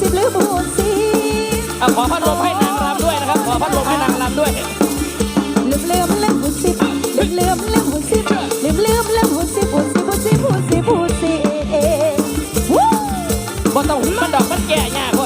สิบลืมหูสิบขอพัดลมให้นางรำด้วยนะครับ ขอพัดลมให้นางรำด้วย ลืมลืมลืมหูสิบลืมลืมลืมหูสิบลืมลืมลืมหูสิบหูสิบหูสิบหูสิบหูสิบวู้บ่ต้องมันดอกมันแก่ยากคน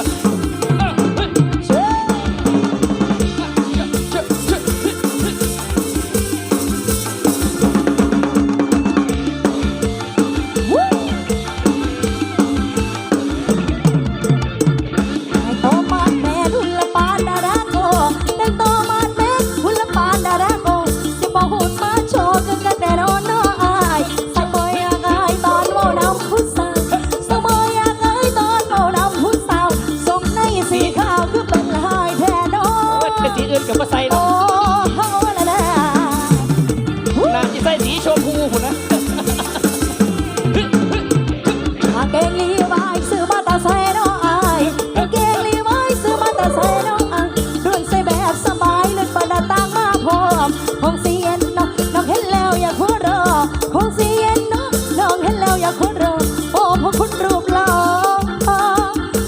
คงสีเย็นน้องน้องเห็นแล้วอยากหัวเราะคงสีเย็นน้องน้องเห็นแล้วอยากหัวเราะโอ้พวกคุณรูปหล่อ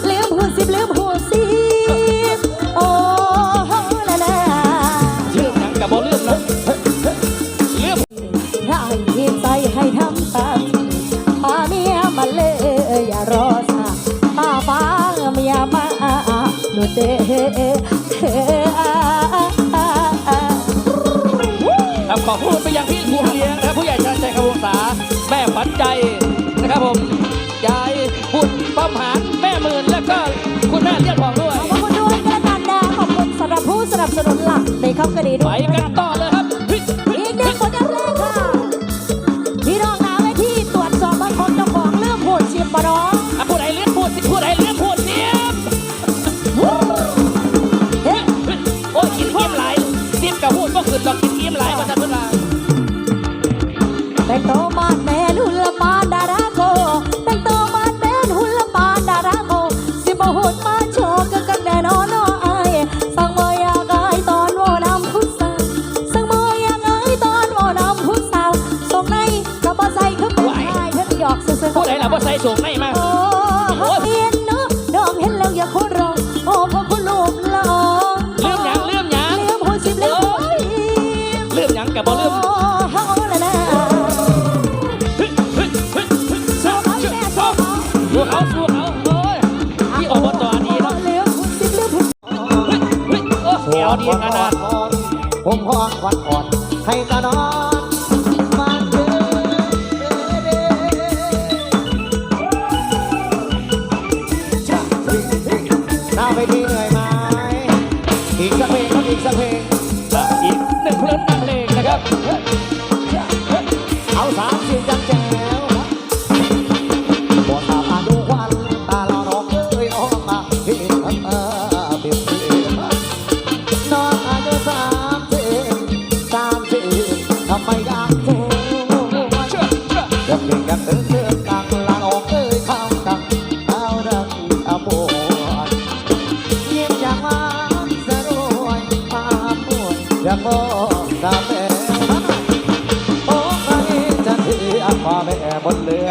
ลืมหูสิบลืมหูสิบโอ้ละละลืมหยังกับบ่ลืมเนาะลืมได้ใจให้ทำตามพาเมียมาเลยอย่ารอช้าพาฟ้าเมียมาหนูเด้ค อบคุณไปยังพี่ผู้เลี้ยงนะครับผู้ใหญ่ชาญชัยคำวงศาแม่ขวัญใจนะครับผมยายบุญป้อมหานแม่หมื่นแล้วก็คุณแม่เลี้ยงทองด้วยขอบคุณด้วยกันนันดาขอบคุณสำหรับผู้สนับสนุนหลักในคำกระดีไปด้วยกันต่อเลยครับเฮ้ย ผู้ใดล่ะว่าใส่สูงไม่มาโอ้เห็นเนาะดอกเห็นแล้วอย่าโคตรร้องโอ้พอคุณลูกหล่อเลื่อมหยังเลื่อมหยังเลื่อมหัวสิบเลื่อมหัวสิบเลื่อมหยังกับบ่เลื่อมโอ้เฮาละนะเฮ้ยเฮ้ยเฮ้ยเฮ้ยสู้เขาแม่สู้เขาสู้เขาสู้เขาโอ้ยที่อบตดีเนาะเลื่อมหัวสิบเลื่อมหัวเฮ้ยเฮ้ยโอ้แถวดีขนาดผมห้องควันอ่อนให้ตานอน อีกสักเพลงอีกหนึ่งเพลงนักเพลงนะครับ เอาสามเสียงจังแจ๋วบอกตามอาดูควันตาเราร้องเอ้ยน้องมาเพี่เออเปลี่ยนน้องอายุสามสิบสามสิบทำไมยังคงยังเด็กยังเดินเดินกลางากบอกาแฟโอ้ใครจะที่อักความแม่บนเรือ